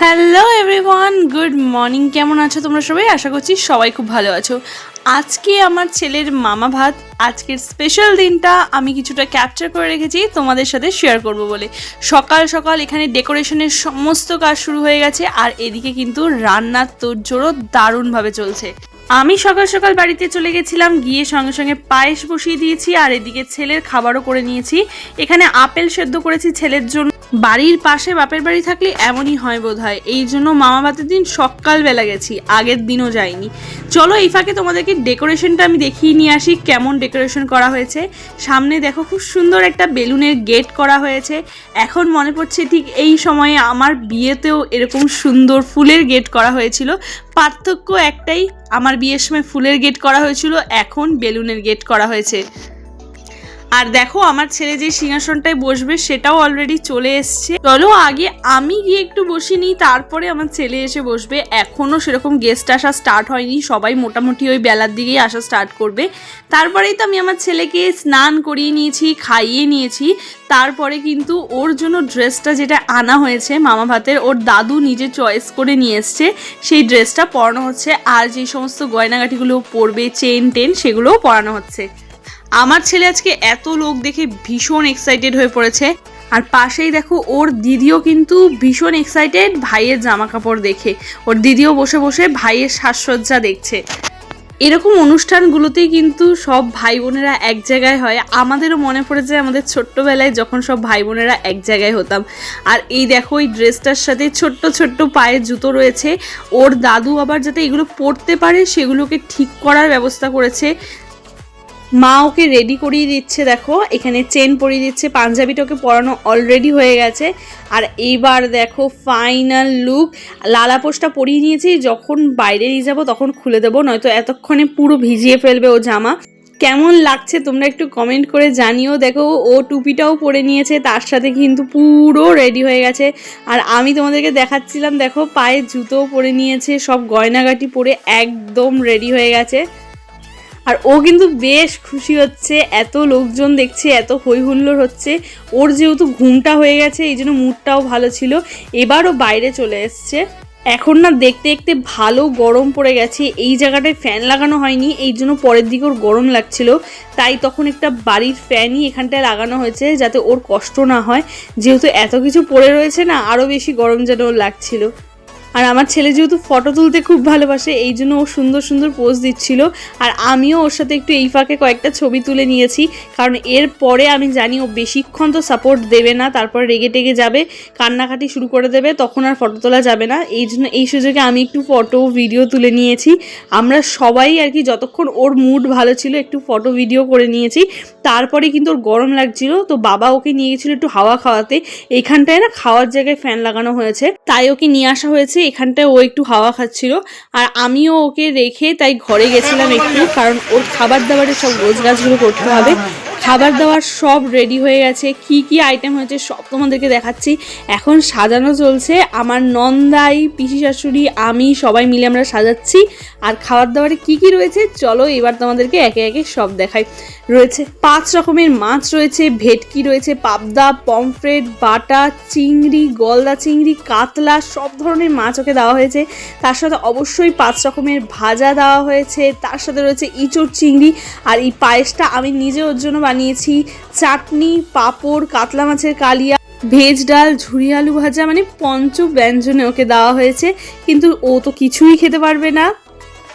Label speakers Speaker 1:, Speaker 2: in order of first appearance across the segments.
Speaker 1: Hello everyone good morning কেমন আছো তোমরা সবাই? আশা করছি সবাই খুব ভালো আছো। আজকে আমার ছেলের মামা ভাত, আজকের স্পেশাল দিনটা আমি কিছুটা ক্যাপচার করে রেখেছি, তোমাদের সাথে শেয়ার করব বলে। সকাল সকাল এখানে ডেকোরেশনের সমস্ত কাজ শুরু হয়ে গেছে, আর এদিকে কিন্তু রান্নার তোড়জোড়ও দারুণভাবে চলছে। আমি সকাল সকাল বাড়িতে চলে গেছিলাম, গিয়ে সঙ্গে সঙ্গে পায়েস বসিয়ে দিয়েছি, আর এদিকে ছেলের খাবারও করে নিয়েছি। এখানে আপেল সেদ্ধ করেছি ছেলের জন্য। বাড়ির পাশে বাপের বাড়ি থাকলে এমনই হয় বোধ হয় এই জন্য মামা ভাতের দিন সকালবেলা গেছি, আগের দিনও যাইনি। চলো এই ফাঁকে তোমাদেরকে ডেকোরেশনটা আমি দেখিয়ে নিয়ে আসি, কেমন ডেকোরেশন করা হয়েছে। সামনে দেখো খুব সুন্দর একটা বেলুনের গেট করা হয়েছে। এখন মনে পড়ছে ঠিক এই সময়ে আমার বিয়েতেও এরকম সুন্দর ফুলের গেট করা হয়েছিল। পার্থক্য একটাই, আমার বিয়ের সময় ফুলের গেট করা হয়েছিল এখন বেলুনের গেট করা হয়েছে। আর দেখো আমার ছেলে যে সিংহাসনটায় বসবে সেটাও অলরেডি চলে এসছে। চলো আগে আমি গিয়ে একটু বসিনি তারপরে আমার ছেলে এসে বসবে। এখনও সেরকম গেস্ট আসা স্টার্ট হয়নি, সবাই মোটামুটি ওই বেলার দিকেই আসা স্টার্ট করবে। তারপরেই তো আমি আমার ছেলেকে স্নান করিয়ে নিয়েছি, খাইয়ে নিয়েছি। তারপরে কিন্তু ওর জন্য ড্রেসটা যেটা আনা হয়েছে, মামা ভাতের, ওর দাদু নিজে চয়েস করে নিয়ে এসছে। সেই ড্রেসটা পরানো হচ্ছে। আর যে সমস্ত গয়নাগাটিগুলো পরবে চেন টেন সেগুলোও পরানো হচ্ছে। আমার ছেলে আজকে এত লোক দেখে ভীষণ এক্সাইটেড হয়ে পড়েছে। আর পাশেই দেখো, ওর দিদিও কিন্তু ভীষণ এক্সাইটেড ভাইয়ের জামা কাপড় দেখে। ওর দিদিও বসে বসে ভাইয়ের সাজসজ্জা দেখছে। এরকম অনুষ্ঠানগুলোতেই কিন্তু সব ভাই বোনেরা এক জায়গায় হয়। আমাদেরও মনে পড়ে যায় আমাদের ছোট্টবেলায় যখন সব ভাই বোনেরা এক জায়গায় হতাম। আর এই দেখো, এই ড্রেসটার সাথে ছোট্ট ছোট্ট পায়ের জুতো রয়েছে। ওর দাদু আবার যাতে এগুলো পরতে পারে, সেগুলোকে ঠিক করার ব্যবস্থা করেছে। মা ওকে রেডি করিয়ে দিচ্ছে, দেখো। এখানে চেন পরিয়ে দিচ্ছে। পাঞ্জাবিটা ওকে পরানো অলরেডি হয়ে গেছে। আর এইবার দেখো ফাইনাল লুক লালাপোষটা পরিয়ে নিয়েছি। যখন বাইরে নিয়ে যাব, তখন খুলে দেবো। নয়তো এতক্ষণে পুরো ভিজিয়ে ফেলবে ও জামা। কেমন লাগছে তোমরা একটু কমেন্ট করে জানিও। দেখো, ও টুপিটাও পরে নিয়েছে। তার সাথে কিন্তু পুরো রেডি হয়ে গেছে। আর আমি তোমাদেরকে দেখাচ্ছিলাম, দেখো, পায়ে জুতোও পরে নিয়েছে। সব গয়নাগাটি পরে একদম রেডি হয়ে গেছে। আর ও কিন্তু বেশ খুশি হচ্ছে, এত লোকজন দেখছে, এত হই হুল্লোড় হচ্ছে। ওর যেহেতু ঘুমটা হয়ে গেছে, এই জন্য মুডটাও ভালো ছিল। এবারও বাইরে চলে এসছে। এখন না দেখতে দেখতে ভালো গরম পড়ে গেছে। এই জায়গাটায় ফ্যান লাগানো হয়নি, এই জন্য পরের দিকে ওর গরম লাগছিল। তাই তখন একটা বাড়ির ফ্যানই এখানটায় লাগানো হয়েছে, যাতে ওর কষ্ট না হয়। যেহেতু এত কিছু পড়ে রয়েছে না আরও বেশি গরম যেন ওর লাগছিল। আর আমার ছেলে যেহেতু ফটো তুলতে খুব ভালোবাসে, এই জন্য ও সুন্দর সুন্দর পোজ দিচ্ছিল। আর আমিও ওর সাথে একটু এই ফাঁকে কয়েকটা ছবি তুলে নিয়েছি, কারণ এর পরে আমি জানি ও বেশিক্ষণ তো সাপোর্ট দেবে না, তারপর রেগে টেগে যাবে, কান্নাকাটি শুরু করে দেবে, তখন আর ফটো তোলা যাবে না। এই জন্য, এই সুযোগে আমি একটু ফটো ভিডিও তুলে নিয়েছি। আমরা সবাই আর কি যতক্ষণ ওর মুড ভালো ছিল, একটু ফটো ভিডিও করে নিয়েছি। তারপরে কিন্তু ওর গরম লাগছিল, তো বাবা ওকে নিয়ে গেছিল একটু হাওয়া খাওয়াতে। এইখানটায় না খাওয়ার জায়গায় ফ্যান লাগানো হয়েছে, তাই ওকে নিয়ে আসা হয়েছে এখানটায় ও একটু হাওয়া খাচ্ছিল। আর আমিও ওকে রেখে তাই ঘরে গেছিলাম একটু, কারণ ওর খাবার দাবারের সব গোছ গাছগুলো করতে হবে। খাবার দাবার সব রেডি হয়ে গেছে। কি কি আইটেম হয়েছে সব তোমাদেরকে দেখাচ্ছি। এখন সাজানো চলছে। আমার নন্দাই পিসি শাশুড়ি আমি সবাই মিলে আমরা সাজাচ্ছি। আর খাবার দাবারে কি কি রয়েছে? চলো এবার তোমাদেরকে একে একে সব দেখাই। রয়েছে পাঁচ রকমের মাছ রয়েছে, ভেটকি রয়েছে, পাবদা, পমফ্রেট, বাটা, চিংড়ি, গলদা চিংড়ি, কাতলা, সব ধরনের মাছ ওকে দেওয়া হয়েছে। তার সাথে অবশ্যই পাঁচ রকমের ভাজা দেওয়া হয়েছে। তার সাথে রয়েছে ইঁচড় চিংড়ি। আর এই পায়েসটা আমি নিজে ওর জন্য বানিয়েছি। চাটনি, পাঁপড়, কাতলা মাছের কালিয়া, ভেজ ডাল ঝুড়ি আলু ভাজা মানে পঞ্চ ব্যঞ্জনে ওকে দেওয়া হয়েছে। কিন্তু ও তো কিছুই খেতে পারবে না।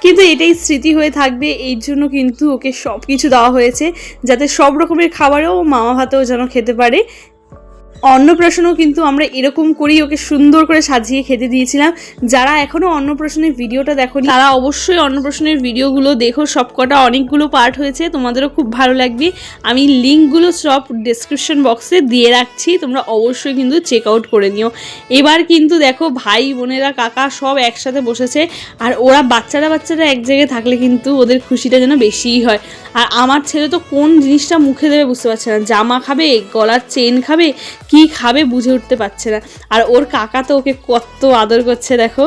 Speaker 1: কিন্তু এটাই স্মৃতি হয়ে থাকবে এই জন্য কিন্তু ওকে সব কিছু দেওয়া হয়েছে, যাতে সব রকমের খাবারও মামা ভাতেও যেন খেতে পারে। অন্নপ্রাশনও কিন্তু আমরা এরকম করেই ওকে সুন্দর করে সাজিয়ে খেতে দিয়েছিলাম। যারা এখনও অন্নপ্রাশনের ভিডিওটা দেখো তারা অবশ্যই অন্নপ্রাশনের ভিডিওগুলো দেখো। সবকটা অনেকগুলো পার্ট হয়েছে, তোমাদেরও খুব ভালো লাগবে। আমি লিঙ্কগুলো সব ডিসক্রিপশন বক্সে দিয়ে রাখছি, তোমরা অবশ্যই কিন্তু চেক আউট করে নিও। এবার কিন্তু দেখো, ভাই, বোনেরা, কাকা সব একসাথে বসেছে, আর ওরা বাচ্চারা বাচ্চারা এক জায়গায় থাকলে কিন্তু ওদের খুশিটা যেন বেশিই হয়। আর আমার ছেলে তো কোন জিনিসটা মুখে দেবে বুঝতে পারছে না। জামা খাবে, গলার চেন খাবে কি খাবে বুঝে উঠতে পারছে না। আর ওর কাকা তো ওকে কত আদর করছে, দেখো।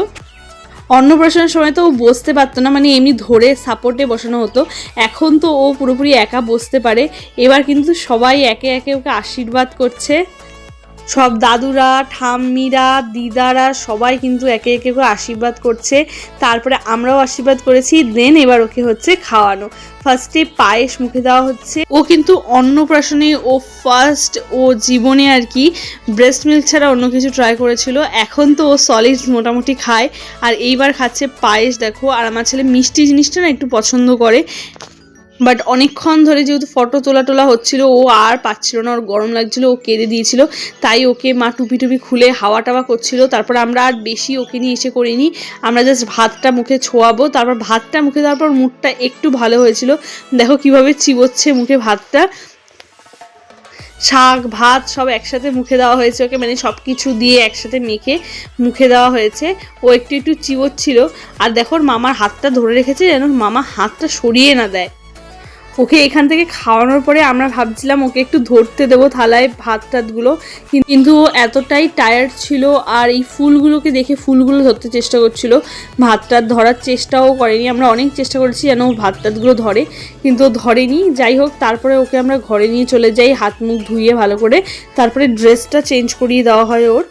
Speaker 1: অন্নপ্রাশনের সময় তো ও বসতে পারতো না মানে এমনি ধরে সাপোর্টে বসানো হতো। এখন তো ও পুরোপুরি একা বসতে পারে। এবার কিন্তু সবাই একে একে ওকে আশীর্বাদ করছে। সব দাদুরা, ঠাম্মিরা, দিদারা সবাই কিন্তু একে একে করে আশীর্বাদ করছে। তারপরে আমরাও আশীর্বাদ করেছি, দেন এবার ওকে হচ্ছে খাওয়ানো। ফার্স্টে পায়েস মুখে দেওয়া হচ্ছে। ও কিন্তু অন্নপ্রাশনে ও ফার্স্ট ও জীবনে আর কি ব্রেস্ট মিল্ক ছাড়া অন্য কিছু ট্রাই করেছিল। এখন তো ও সলিড মোটামুটি খায়। আর এইবার খাচ্ছে পায়েস, দেখো। আর আমার ছেলে মিষ্টি জিনিসটা না একটু পছন্দ করে। বাট অনেকক্ষণ ধরে যেহেতু ফটো তোলা টোলা হচ্ছিল, ও আর পাচ্ছিল না, ওর গরম লাগছিল, ও কেঁদে দিয়েছিল। তাই ওকে মা টুপি টুপি খুলে হাওয়া টাওয়া করছিল। তারপর আমরা আর বেশি ওকে নিয়ে এসে করিনি। আমরা জাস্ট ভাতটা মুখে ছোয়াবো। তারপর ভাতটা মুখে দেওয়ার পর মুখটা একটু ভালো হয়েছিল। দেখো কীভাবে চিবোচ্ছে মুখে ভাতটা। শাক, ভাত সব একসাথে মুখে দেওয়া হয়েছে ওকে। মানে সব কিছু দিয়ে একসাথে মেখে মুখে দেওয়া হয়েছে। ও একটু একটু চিবোচ্ছিল। আর দেখো মামার হাতটা ধরে রেখেছে যেন মামা হাতটা সরিয়ে না দেয়। ওকে এখান থেকে খাওয়ানোর পরে আমরা ভাবছিলাম ওকে একটু ধরতে দেবো থালায় ভাত টাতগুলো। কিন্তু ও এতটাই টায়ার্ড ছিল আর এই ফুলগুলোকে দেখে ফুলগুলো ধরতে চেষ্টা করছিল। ভাত টাত ধরার চেষ্টাও করেনি। আমরা অনেক চেষ্টা করেছি যেন ও ভাত টাতগুলো ধরে, কিন্তু ধরেনি। যাই হোক, তারপরে ওকে আমরা ঘরে নিয়ে চলে যাই, হাত মুখ ধুইয়ে ভালো করে। তারপরে ড্রেসটা চেঞ্জ করিয়ে দেওয়া হয় ওর।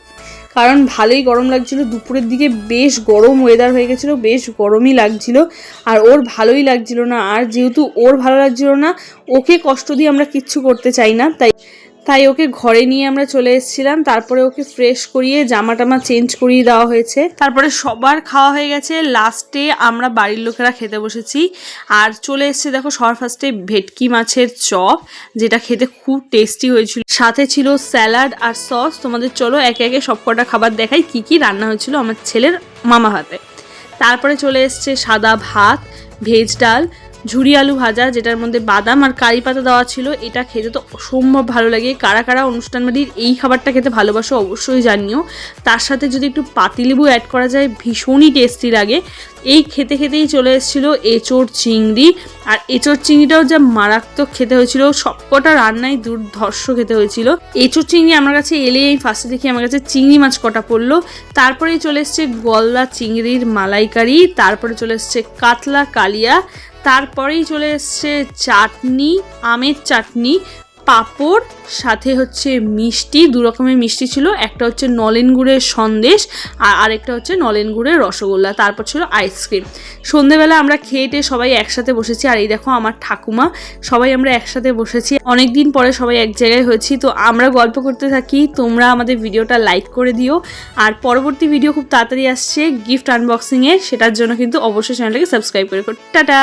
Speaker 1: কারণ ভালোই গরম লাগছিল, দুপুরের দিকে বেশ গরম ওয়েদার হয়ে গেছিল, বেশ গরমই লাগছিল, আর ওর ভালোই লাগছিল না, আর যেহেতু ওর ভালো লাগছিল না, ওকে কষ্ট দিয়ে আমরা কিচ্ছু করতে চাই না, তাই তাই ওকে ঘরে নিয়ে আমরা চলে এসেছিলাম। তারপরে ওকে ফ্রেশ করিয়ে জামা টামা চেঞ্জ করিয়ে দেওয়া হয়েছে। তারপরে সবার খাওয়া হয়ে গেছে। লাস্টে আমরা বাড়ির লোকেরা খেতে বসেছি। আর চলে এসেছে দেখো সবার ফার্স্টে ভেটকি মাছের চপ, যেটা খেতে খুব টেস্টি হয়েছিল। সাথে ছিল স্যালাড আর সস তোমাদের চলো একে একে সব কটা খাবার দেখাই কি কি রান্না হয়েছিল আমার ছেলের মামা ভাতে তারপরে চলে এসছে সাদা ভাত ভেজ ডাল ঝুরি আলু ভাজা, যেটার মধ্যে বাদাম আর কারি পাতা দেওয়া ছিল, এটা খেতে তো অসম্ভব ভালো লাগে। কারা কারা অনুষ্ঠান বাড়ির এই খাবারটা খেতে ভালোবাসো অবশ্যই জানিও। তার সাথে যদি একটু পাতিলেবু অ্যাড করা যায়, ভীষণই টেস্টি লাগে। এই খেতে খেতেই চলে এসেছিল এঁচোড় চিংড়ি। আর এঁচোড় চিংড়িটাও যা মারাত্মক খেতে হয়েছিল, সবকটা রান্নাই দুর্ধর্ষ খেতে হয়েছিল। এঁচোড় চিংড়ি আমার কাছে এলেই আমি ফার্স্টে দেখি আমার কাছে চিংড়ি মাছ কটা পড়ল। তারপরেই চলে এসছে গলদা চিংড়ির মালাইকারি, তারপরে চলে এসছে কাতলা কালিয়া, তারপরেই চলে এসছে চাটনি, আমের চাটনি। পাঁপড়, সাথে হচ্ছে মিষ্টি, দু রকমের মিষ্টি ছিল। একটা হচ্ছে নলেন গুড়ের সন্দেশ আর আরেকটা হচ্ছে নলেন গুড়ের রসগোল্লা, তারপর ছিল আইসক্রিম। সন্ধেবেলা আমরা খেয়ে টেয়ে সবাই একসাথে বসেছি আর এই দেখো আমার ঠাকুমা, সবাই আমরা একসাথে বসেছি। অনেক দিন পরে সবাই এক জায়গায় হয়েছি, তো আমরা গল্প করতে থাকি, তোমরা আমাদের ভিডিওটা লাইক করে দিও। আর পরবর্তী ভিডিও খুব তাড়াতাড়ি আসছে, গিফট আনবক্সিংয়ের সেটার জন্য কিন্তু অবশ্যই চ্যানেলটাকে সাবস্ক্রাইব করে টাটা!